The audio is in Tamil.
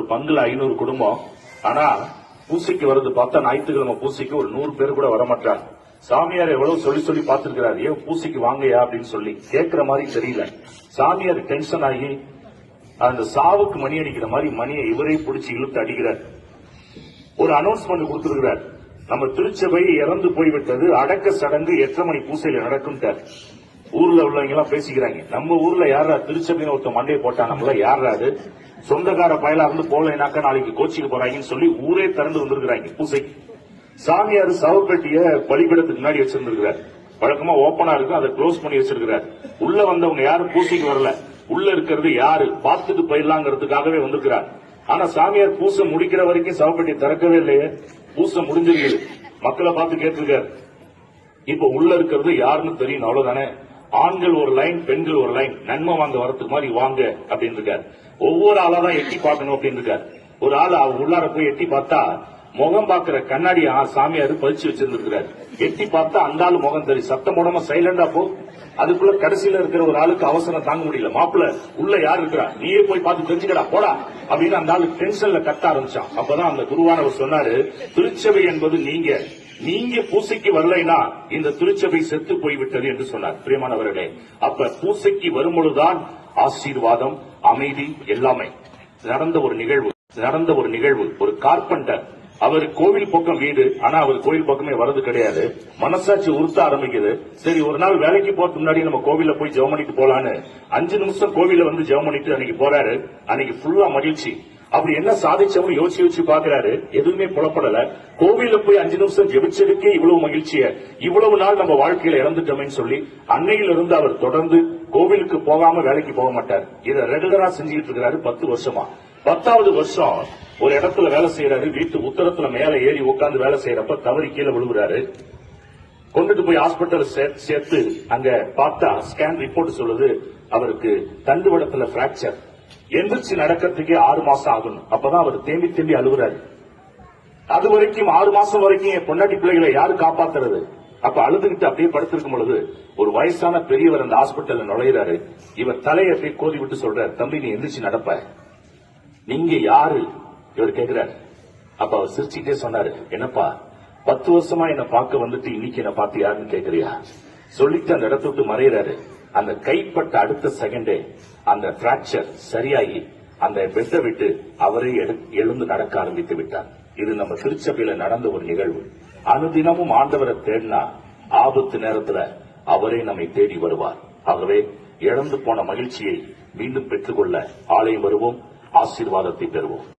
ஒரு பங்குல ஐநூறு குடும்பம். ஆனா பூசைக்கு வருது பார்த்தா ஞாயிற்றுக்கிழமை பூசைக்கு ஒரு நூறு பேர் கூட வரமாட்டாங்க. சாமியார் எவ்வளவு சொல்லி சொல்லி பார்த்திருக்கிறாரு. ஏன் பூசைக்கு வாங்கயா? அப்படின்னு சொல்லி கேட்கிற மாதிரி தெரியல. சாமியார் டென்ஷன் ஆகி அந்த சாவுக்கு மணி அடிக்கிற மாதிரி மணியை இவரே பிடிச்சி இழுத்து அடிக்கிறார். ஒரு அனௌன்ஸ்மெண்ட் கொடுத்திருக்கிறார். நம்ம திருச்சபை இறந்து போய்விட்டது. அடக்க சடங்கு எட்டரை மணி பூசையில நடக்கும் ஊர்ல உள்ளவங்க எல்லாம் பேசிக்கிறாங்க. நம்ம ஊர்ல யாரா திருச்சபைன்னு ஒருத்த மண்டையை போட்டா நம்மள யாரா சொந்தக்கார பயலா இருந்து போலைனாக்க நாளைக்கு கோச்சிக்கு போறாங்கன்னு சொல்லி ஊரே திறந்து வந்திருக்கிறாங்க. பூசைக்கு சாமியார் சவப்பெட்டிய பலிபீடத்துக்கு முன்னாடி வச்சிருந்திருக்கிறார். வழக்கமா ஓபனா இருக்கும் அதை க்ளோஸ் பண்ணி வச்சிருக்கிறார். உள்ள வந்தவங்க யாரும் பூசைக்கு வரல. உள்ள இருக்கிறது யாரு? பார்த்துட்டு போயிடலாங்கிறதுக்காகவே வந்திருக்கிறார். ஆனா சாமியார் பூசை முடிக்கிற வரைக்கும் சவப்பெட்டி திறக்கவே இல்லையே. பூசை முடிஞ்சிருக்கு மக்களை பார்த்து கேட்டிருக்காரு. இப்ப உள்ள இருக்கிறது யாருன்னு தெரியும் அவ்வளவுதானே? ஆண்கள் ஒரு லைன் பெண்கள் ஒரு லைன் நன்மை வாங்க வரத்துக்கு மாதிரி வாங்க அப்படின்னு இருக்காரு. ஒவ்வொரு ஆளா தான் எட்டி பார்க்கணும் அப்படின்னு இருக்காரு. ஒரு ஆள் அவர் உள்ளார போய் எட்டி பார்த்தா முகம் பாக்குற கண்ணாடி சாமியார் பதிச்சு வச்சிருந்திருக்கிறார். எட்டி பார்த்தா அந்த ஆளு முகம் தெரியும். சத்தம் உடம்ப சைலண்டா போ. அதுக்குள்ள கடைசியில இருக்கிற ஒரு ஆளுக்கு அவசரம் தாங்க முடியல. மாப்பிள்ள உள்ள யார் இருக்கிறா நீயே போய் பார்த்து தெரிஞ்சுக்கடா போடா அப்படின்னு அந்த ஆளு டென்ஷன்ல கத்த ஆரம்பிச்சான். அப்பதான் அந்த குருவானவர் சொன்னாரு திருச்சபை என்பது நீங்க. நீங்க பூசைக்கு வரலைனா இந்த திருச்சபை செத்து போய்விட்டது என்று சொன்னார். பிரியமானவர்களே அப்ப பூசைக்கு வரும்பொழுதுதான் ஆசீர்வாதம் அமைதி எல்லாமே. நடந்த ஒரு நிகழ்வு நடந்த ஒரு நிகழ்வு. ஒரு கார்பெண்டர் அவர் கோவில் பக்கம் வீடு ஆனா அவர் கோவில் பக்கமே வரது கிடையாது. மனசாட்சி உறுத்த ஆரம்பிக்குது. சரி ஒரு நாள் வேலைக்கு போறதுக்கு முன்னாடி நம்ம கோவில்ல போய் ஜெபம் பண்ணிட்டு போலான்னு அஞ்சு நிமிஷம் கோவில வந்து ஜெபம் பண்ணிட்டு அன்னைக்கு போறாரு. அன்னைக்கு ஃபுல்லா மகிழ்ச்சி. அப்படி என்ன சாதிச்சவங்க யோசிச்சு யோசிச்சு பாக்குறாரு எதுவுமே புலப்படல. கோவில்ல போய் அஞ்சு நிமிஷம் ஜெபிச்சதுக்கே இவ்வளவு மகிழ்ச்சிய இவ்வளவு நாள் நம்ம வாழ்க்கையில இறந்துட்டோமேன்னு சொல்லி அன்னையில இருந்து அவர் தொடர்ந்து கோவிலுக்கு போகாம வேலைக்கு போக மாட்டார். இதை ரெகுலரா செஞ்சுட்டு இருக்கிறாரு பத்து வருஷமா. பத்தாவது வருஷம் ஒரு இடத்துல வேலை செய்யறாரு வீட்டு உத்தரத்துல மேல ஏறி உட்கார்ந்து வேலை செய்யறப்ப தவறி கீழே விழுகுறாரு கொண்டுட்டு போய் ஹாஸ்பிட்டல் சேர்த்து அங்க பார்த்தா ஸ்கேன் ரிப்போர்ட் சொல்லுது அவருக்கு தண்டுவடத்துல பிராக்சர் எந்திரிச்சு நடக்கிறதுக்கே ஆறு மாசம் ஆகணும். அப்பதான் அவர் தேம்பி தேம்பி அழுகுறாரு. அது வரைக்கும் ஆறு மாசம் வரைக்கும் என் பொண்டாட்டி பிள்ளைகளை யாரு காப்பாத்துறது? அப்ப அழுதுகிட்டு அப்படியே படுத்திருக்கும் பொழுது ஒரு வயசான பெரியவர் அந்த ஹாஸ்பிட்டல்ல நுழையிறாரு. இவர் தலையை அப்படியே கோதி விட்டு சொல்றாரு தம்பி நீ எந்திரிச்சு நடப்ப. நீங்க யாரு? இவர் கேக்குறாரு. அப்ப அவர் சிரிச்சுட்டே சொன்னாரு என்னப்பா பத்து வருஷமா என்ன பார்க்க வந்துட்டு இன்னைக்கு என்ன பார்த்து யாருன்னு கேக்குறியா? சொல்லிட்டு அந்த இடத்த விட்டு மறையிறாரு. அந்த கைப்பட்ட அடுத்த செகண்டே அந்த பிராக்சர் சரியாகி அந்த பெட்டை விட்டு அவரே எழு- எழுந்து நடக்க ஆரம்பித்து விட்டார். இது நம்ம திருச்சபையில நடந்த ஒரு நிகழ்வு. அனுதினமும் ஆண்டவரை தேடினா ஆபத்து நேரத்துல அவரே நம்மை தேடி வருவார். ஆகவே இழந்து போன மகிழ்ச்சியை மீண்டும் பெற்றுக்கொள்ள ஆலயம் வருவோம் ஆசீர்வாதத்தை பெறுவோம்.